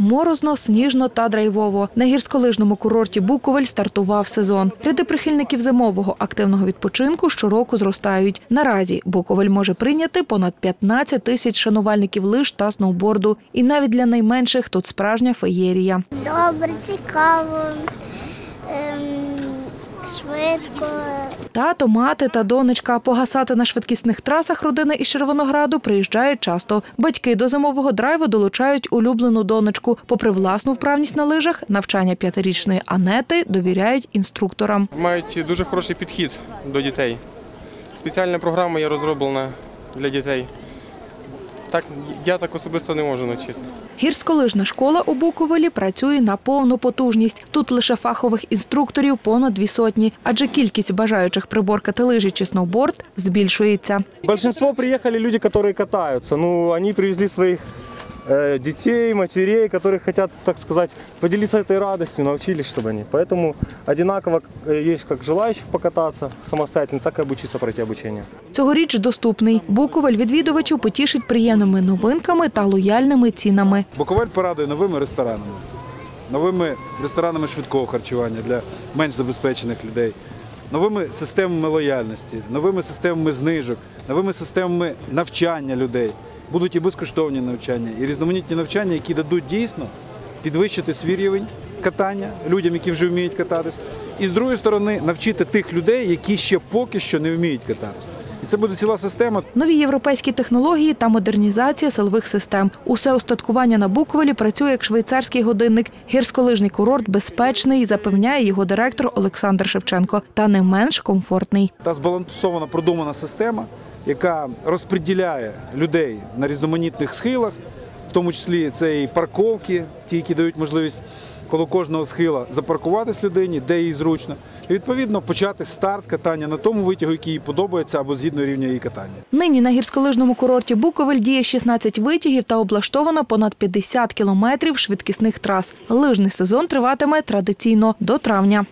морозно, сніжно та драйвово. На гірськолижному курорті Буковель стартував сезон. Ряди прихильників зимового активного відпочинку щороку зростають. Наразі Буковель може прийняти понад 15 тисяч шанувальників лиж та сноуборду. І навіть для найменших тут справжня феєрія. Добре, цікаво, ем, швидко. Тато, мати та донечка погасати на швидкісних трасах родини із Червонограду приїжджають часто. Батьки до зимового драйву долучають улюблену донечку. Попри власну вправність на лижах, навчання п'ятирічної Анети довіряють інструкторам. мають дуже хороший підхід до дітей. Спеціальна програма є розроблена для дітей. Так, я так особисто не можу навчити. Гірськолижна школа у Буковелі працює на повну потужність. Тут лише фахових інструкторів понад дві сотні, адже кількість бажаючих приборкати лижі чи сноуборд збільшується. Більшість приїхали люди, які катаються. Ну, вони привезли своих э, детей, матерей, которые хотят, так сказать, поделиться этой радостью, научились, чтобы они. Поэтому одинаково э, есть как желающих покататься самостоятельно, так и обучиться пройти обучение. Цьогоріч доступний. Буковель відвідувачів потішить приємними новинками та лояльними цінами. Буковель порадує новими ресторанами, новими ресторанами швидкого харчування для менш забезпечених людей, новими системами лояльності, новими системами знижок, новими системами навчання людей. Будуть і безкоштовні навчання, і різноманітні навчання, які дадуть дійсно підвищити свій рівень катання людям, які вже вміють кататись, і з другої сторони навчити тих людей, які ще поки що не вміють кататися. І це буде ціла система. Нові європейські технології та модернізація силових систем. Усе устаткування на Буковелі працює як швейцарський годинник. Гірськолижний курорт безпечний, запевняє його директор Олександр Шевченко, та не менш комфортний. та збалансована продумана система, яка розподіляє людей на різноманітних схилах, в тому числі це і парковки, ті, які дають можливість коло кожного схила запаркуватись людині, де їй зручно, і відповідно почати старт катання на тому витягу, який їй подобається або згідно рівня її катання. Нині на гірськолижному курорті Буковель діє 16 витягів та облаштовано понад 50 кілометрів швидкісних трас. Лижний сезон триватиме традиційно до травня.